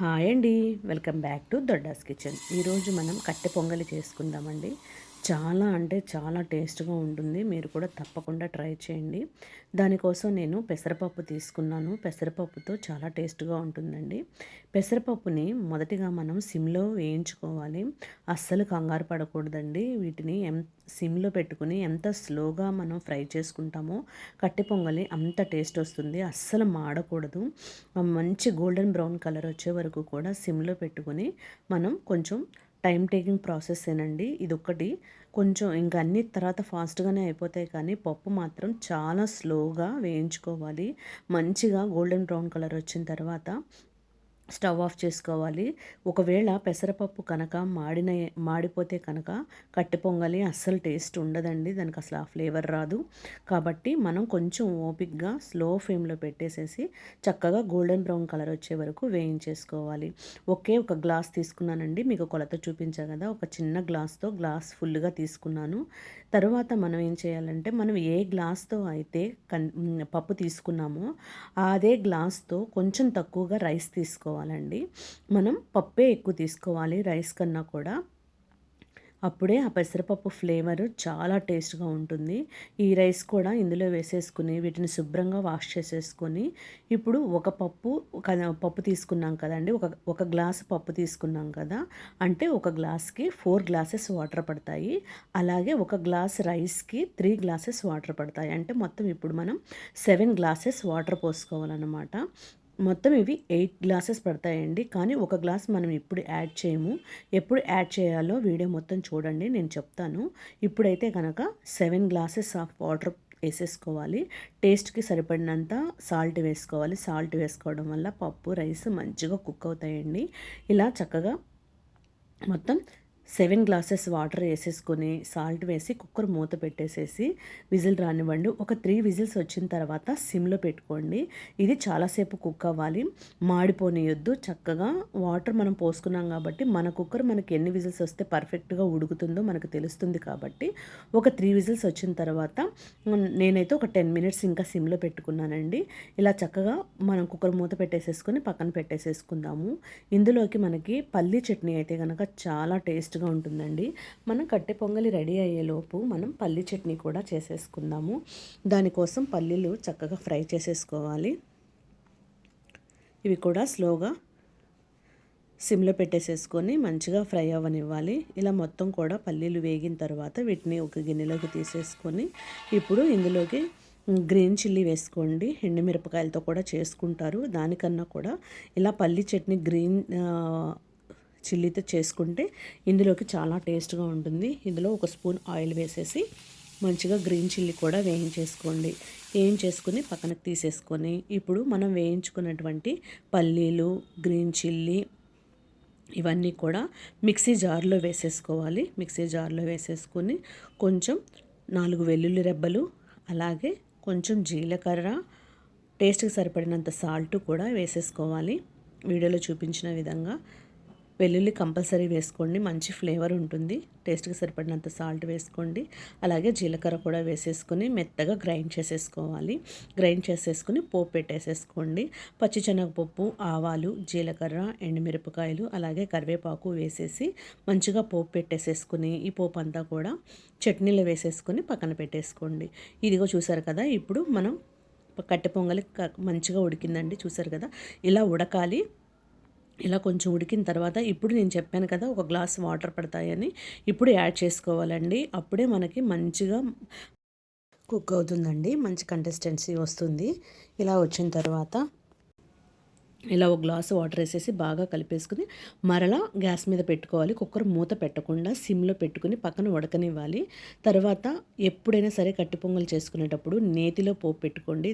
Hi అండి. Welcome back to Dodda's kitchen. ఈరోజు మనం కట్టె పొంగలి చేసుకుందామండి. చాలా అంటే చాలా టేస్ట్గా ఉంటుంది. మీరు కూడా తప్పకుండా ట్రై చేయండి. దానికోసం నేను పెసరపప్పు తీసుకున్నాను. పెసరపప్పుతో చాలా టేస్ట్గా ఉంటుందండి. పెసరపప్పుని మొదటిగా మనం సిమ్లో వేయించుకోవాలి. అస్సలు కంగారు పడకూడదండి. వీటిని ఎం సిమ్లో పెట్టుకుని ఎంత స్లోగా మనం ఫ్రై చేసుకుంటామో కట్టె పొంగలి అంత టేస్ట్ వస్తుంది. అస్సలు మాడకూడదు. మంచి గోల్డెన్ బ్రౌన్ కలర్ వచ్చే వరకు కూడా సిమ్లో పెట్టుకుని మనం కొంచెం టైం టేకింగ్ ప్రాసెస్ ఏనండి ఇది ఒకటి కొంచెం ఇంకా అన్ని తర్వాత ఫాస్ట్గానే అయిపోతాయి కానీ పప్పు మాత్రం చాలా స్లోగా వేయించుకోవాలి. మంచిగా గోల్డెన్ బ్రౌన్ కలర్ వచ్చిన తర్వాత స్టవ్ ఆఫ్ చేసుకోవాలి. ఒకవేళ పెసరపప్పు కనుక మాడిన మాడిపోతే కనుక కట్టి పొంగలి. అస్సలు టేస్ట్ ఉండదండి. దానికి అసలు ఆ ఫ్లేవర్ రాదు. కాబట్టి మనం కొంచెం ఓపిక్గా స్లో ఫ్లేమ్లో పెట్టేసేసి చక్కగా గోల్డెన్ బ్రౌన్ కలర్ వచ్చే వరకు వేయించేసుకోవాలి. ఒకే ఒక గ్లాస్ తీసుకున్నానండి. మీకు కొలత చూపించా కదా. ఒక చిన్న గ్లాస్తో గ్లాస్ ఫుల్గా తీసుకున్నాను. తర్వాత మనం ఏం చేయాలంటే మనం ఏ గ్లాస్తో అయితే కన్ పప్పు తీసుకున్నామో అదే గ్లాస్తో కొంచెం తక్కువగా రైస్ తీసుకోవాలి. తీసుకోవాలండి. మనం పప్పే ఎక్కువ తీసుకోవాలి రైస్ కన్నా కూడా. అప్పుడే ఆ పెసరపప్పు ఫ్లేవర్ చాలా టేస్ట్గా ఉంటుంది. ఈ రైస్ కూడా ఇందులో వేసేసుకుని వీటిని శుభ్రంగా వాష్ చేసేసుకొని ఇప్పుడు ఒక పప్పు పప్పు తీసుకున్నాం కదండి. ఒక ఒక గ్లాస్ పప్పు తీసుకున్నాం కదా. అంటే ఒక గ్లాస్కి ఫోర్ గ్లాసెస్ వాటర్ పడతాయి. అలాగే ఒక గ్లాస్ రైస్కి త్రీ గ్లాసెస్ వాటర్ పడతాయి. అంటే మొత్తం ఇప్పుడు మనం సెవెన్ గ్లాసెస్ వాటర్ పోసుకోవాలన్నమాట. మొత్తం ఇవి ఎయిట్ గ్లాసెస్ పడతాయండి. కానీ ఒక గ్లాస్ మనం ఇప్పుడు యాడ్ చేయము. ఎప్పుడు యాడ్ చేయాలో వీడియో మొత్తం చూడండి నేను చెప్తాను. ఇప్పుడైతే కనుక సెవెన్ గ్లాసెస్ ఆఫ్ వాటర్ వేసేసుకోవాలి. టేస్ట్కి సరిపడినంత సాల్ట్ వేసుకోవాలి. సాల్ట్ వేసుకోవడం వల్ల పప్పు రైస్ మంచిగా కుక్ అవుతాయండి. ఇలా చక్కగా మొత్తం సెవెన్ గ్లాసెస్ వాటర్ వేసేసుకొని సాల్ట్ వేసి కుక్కర్ మూత పెట్టేసేసి విజిల్ రానివ్వండి. ఒక త్రీ విజిల్స్ వచ్చిన తర్వాత సిమ్లో పెట్టుకోండి. ఇది చాలాసేపు కుక్ అవ్వాలి. మాడిపోనియొద్దు. చక్కగా వాటర్ మనం పోసుకున్నాం కాబట్టి మన కుక్కర్ మనకి ఎన్ని విజిల్స్ వస్తే పర్ఫెక్ట్గా ఉడుకుతుందో మనకు తెలుస్తుంది కాబట్టి ఒక త్రీ విజిల్స్ వచ్చిన తర్వాత నేనైతే ఒక టెన్ మినిట్స్ ఇంకా సిమ్లో పెట్టుకున్నానండి. ఇలా చక్కగా మనం కుక్కర్ మూత పెట్టేసేసుకొని పక్కన పెట్టేసేసుకుందాము. ఇందులోకి మనకి పల్లీ చట్నీ అయితే కనుక చాలా టేస్ట్ టేస్ట్గా ఉంటుందండి. మనం కట్టె పొంగలి రెడీ అయ్యేలోపు మనం పల్లి చట్నీ కూడా చేసేసుకుందాము. దానికోసం పల్లీలు చక్కగా ఫ్రై చేసేసుకోవాలి. ఇవి కూడా స్లోగా సిమ్లో పెట్టేసేసుకొని మంచిగా ఫ్రై అవ్వనివ్వాలి. ఇలా మొత్తం కూడా పల్లీలు వేగిన తర్వాత వీటిని ఒక గిన్నెలోకి తీసేసుకొని ఇప్పుడు ఇందులోకి గ్రీన్ చిల్లీ వేసుకోండి. ఎండుమిరపకాయలతో కూడా చేసుకుంటారు. దానికన్నా కూడా ఇలా పల్లి చట్నీ గ్రీన్ చిల్లీతో చేసుకుంటే ఇందులోకి చాలా టేస్ట్గా ఉంటుంది. ఇందులో ఒక స్పూన్ ఆయిల్ వేసేసి మంచిగా గ్రీన్ చిల్లీ కూడా వేయించేసుకోండి. వేయించేసుకుని పక్కనకి తీసేసుకొని ఇప్పుడు మనం వేయించుకున్నటువంటి పల్లీలు గ్రీన్ చిల్లీ ఇవన్నీ కూడా మిక్సీ జార్లో వేసేసుకోవాలి. మిక్సీ జార్లో వేసేసుకొని కొంచెం నాలుగు వెల్లుల్లి రెబ్బలు అలాగే కొంచెం జీలకర్ర టేస్ట్కి సరిపడినంత సాల్ట్ కూడా వేసేసుకోవాలి. వీడియోలో చూపించిన విధంగా వెల్లుల్లి కంపల్సరీ వేసుకోండి. మంచి ఫ్లేవర్ ఉంటుంది. టేస్ట్కి సరిపడినంత సాల్ట్ వేసుకోండి. అలాగే జీలకర్ర కూడా వేసేసుకుని మెత్తగా గ్రైండ్ చేసేసుకోవాలి. గ్రైండ్ చేసేసుకుని పోపు పెట్టేసేసుకోండి. పచ్చిశనగపప్పు ఆవాలు జీలకర్ర ఎండుమిరపకాయలు అలాగే కరివేపాకు వేసేసి మంచిగా పోపు పెట్టేసేసుకుని ఈ పోపు అంతా కూడా చట్నీలో వేసేసుకొని పక్కన పెట్టేసుకోండి. ఇదిగో చూసారు కదా ఇప్పుడు మనం కట్టె పొంగలి మంచిగా ఉడికిందండి. చూసారు కదా ఇలా ఉడకాలి. ఇలా కొంచెం ఉడికిన తర్వాత ఇప్పుడు నేను చెప్పాను కదా ఒక గ్లాస్ వాటర్ పడతాయని. ఇప్పుడు యాడ్ చేసుకోవాలండి. అప్పుడే మనకి మంచిగా కుక్ అవుతుందండి. మంచి కంటెస్టెన్సీ వస్తుంది. ఇలా వచ్చిన తర్వాత ఇలా ఒక గ్లాసు వాటర్ వేసేసి బాగా కలిపేసుకుని మరలా గ్యాస్ మీద పెట్టుకోవాలి. కుక్కర్ మూత పెట్టకుండా సిమ్లో పెట్టుకుని పక్కన ఉడకనివ్వాలి. తర్వాత ఎప్పుడైనా సరే కట్టి పొంగల్ చేసుకునేటప్పుడు నేతిలో పోపు పెట్టుకోండి.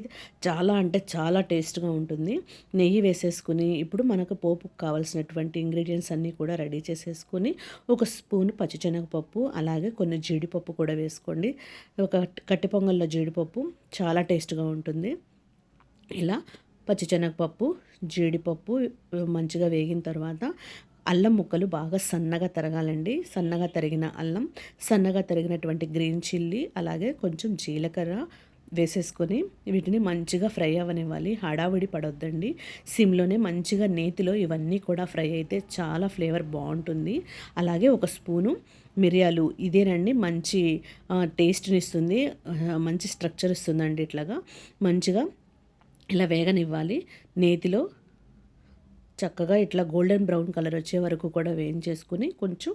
చాలా అంటే చాలా టేస్ట్గా ఉంటుంది. నెయ్యి వేసేసుకుని ఇప్పుడు మనకు పోపు కావాల్సినటువంటి ఇంగ్రీడియంట్స్ అన్నీ కూడా రెడీ చేసేసుకుని ఒక స్పూన్ పచ్చిశనగపప్పు అలాగే కొన్ని జీడిపప్పు కూడా వేసుకోండి. ఒక కట్టి పొంగల్లో జీడిపప్పు చాలా టేస్ట్గా ఉంటుంది. ఇలా పచ్చిశనగపప్పు జీడిపప్పు మంచిగా వేగిన తర్వాత అల్లం ముక్కలు బాగా సన్నగా తరగాలండి. సన్నగా తరిగిన అల్లం సన్నగా తరిగినటువంటి గ్రీన్ చిల్లీ అలాగే కొంచెం జీలకర్ర వేసేసుకొని వీటిని మంచిగా ఫ్రై అవ్వనివ్వాలి హడావిడి పడొద్దండి. సిమ్లోనే మంచిగా నేతిలో ఇవన్నీ కూడా ఫ్రై అయితే చాలా ఫ్లేవర్ బాగుంటుంది. అలాగే ఒక స్పూను మిరియాలు ఇదేనండి మంచి టేస్ట్ని ఇస్తుంది మంచి స్ట్రక్చర్ ఇస్తుందండి ఇట్లాగా. మంచిగా ఇలా వేగనివ్వాలి. నేతిలో చక్కగా ఇట్లా గోల్డెన్ బ్రౌన్ కలర్ వచ్చే వరకు కూడా వేయించేసుకుని కొంచెం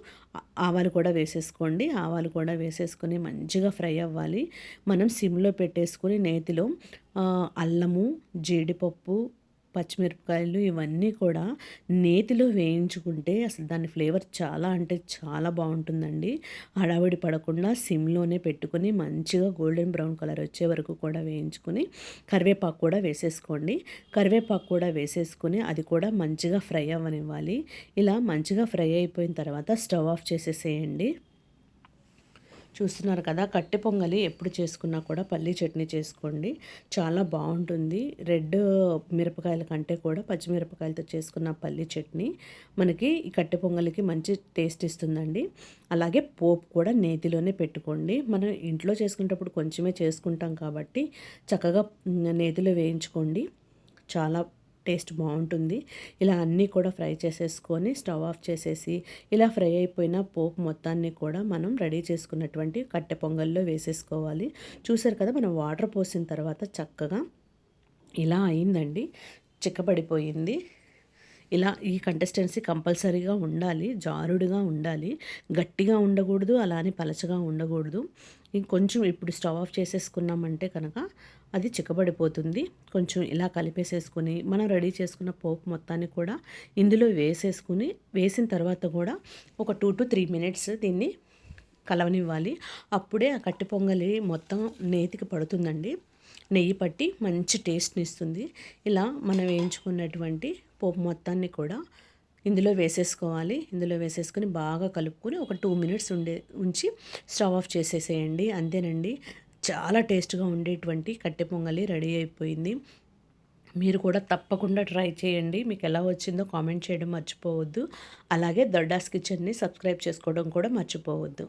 ఆవాలు కూడా వేసేసుకోండి. ఆవాలు కూడా వేసేసుకొని మంచిగా ఫ్రై అవ్వాలి. మనం సిమ్లో పెట్టేసుకొని నేతిలో అల్లము జీడిపప్పు పచ్చిమిరపకాయలు ఇవన్నీ కూడా నేతిలో వేయించుకుంటే అసలు దాని ఫ్లేవర్ చాలా అంటే చాలా బాగుంటుందండి. హడావిడి పడకుండా సిమ్లోనే పెట్టుకొని మంచిగా గోల్డెన్ బ్రౌన్ కలర్ వచ్చే వరకు కూడా వేయించుకొని కరివేపాకు కూడా వేసేసుకోండి. కరివేపాకు కూడా వేసేసుకుని అది కూడా మంచిగా ఫ్రై అవ్వనివ్వాలి. ఇలా మంచిగా ఫ్రై అయిపోయిన తర్వాత స్టవ్ ఆఫ్ చేసేసేయండి. చూస్తున్నారు కదా కట్టె పొంగలి ఎప్పుడు చేసుకున్నా కూడా పల్లీ చట్నీ చేసుకోండి. చాలా బాగుంటుంది. రెడ్ మిరపకాయల కంటే కూడా పచ్చిమిరపకాయలతో చేసుకున్న పల్లీ చట్నీ మనకి ఈ కట్టె పొంగలికి మంచి టేస్ట్ ఇస్తుందండి. అలాగే పోపు కూడా నేతిలోనే పెట్టుకోండి. మనం ఇంట్లో చేసుకునేటప్పుడు కొంచెమే చేసుకుంటాం కాబట్టి చక్కగా నేతిలో వేయించుకోండి. చాలా టేస్ట్ బాగుంటుంది. ఇలా అన్నీ కూడా ఫ్రై చేసేసుకొని స్టవ్ ఆఫ్ చేసేసి ఇలా ఫ్రై అయిపోయిన పోపు మొత్తాన్ని కూడా మనం రెడీ చేసుకున్నటువంటి కట్టె పొంగల్లో వేసేసుకోవాలి. చూసారు కదా మనం వాటర్ పోసిన తర్వాత చక్కగా ఇలా అయిందండి. చిక్కబడిపోయింది. ఇలా ఈ కంటెస్టెన్సీ కంపల్సరీగా ఉండాలి జారుడుగా ఉండాలి గట్టిగా ఉండకూడదు అలానే పలచగా ఉండకూడదు. ఇంకొంచెం ఇప్పుడు స్టవ్ ఆఫ్ చేసేసుకున్నామంటే కనుక అది చిక్కబడిపోతుంది. కొంచెం ఇలా కలిపేసేసుకుని మనం రెడీ చేసుకున్న పోపు మొత్తాన్ని కూడా ఇందులో వేసేసుకుని వేసిన తర్వాత కూడా ఒక టూ టు త్రీ మినిట్స్ దీన్ని కలవనివ్వాలి. అప్పుడే ఆ కట్టి పొంగలి మొత్తం నేతికి పడుతుందండి. నెయ్యి పట్టి మంచి టేస్ట్ని ఇస్తుంది ఇలా మనం వేయించుకున్నటువంటి పోపు మొత్తాన్ని కూడా ఇందులో వేసేసుకోవాలి. ఇందులో వేసేసుకొని బాగా కలుపుకొని ఒక టూ మినిట్స్ ఉండే ఉంచి స్టవ్ ఆఫ్ చేసేసేయండి. అంతేనండి. చాలా టేస్ట్గా ఉండేటువంటి కట్టె పొంగలి రెడీ అయిపోయింది. మీరు కూడా తప్పకుండా ట్రై చేయండి. మీకు ఎలా వచ్చిందో కామెంట్ చేయడం మర్చిపోవద్దు. అలాగే దొడ్డాస్ కిచెన్ని సబ్స్క్రైబ్ చేసుకోవడం కూడా మర్చిపోవద్దు.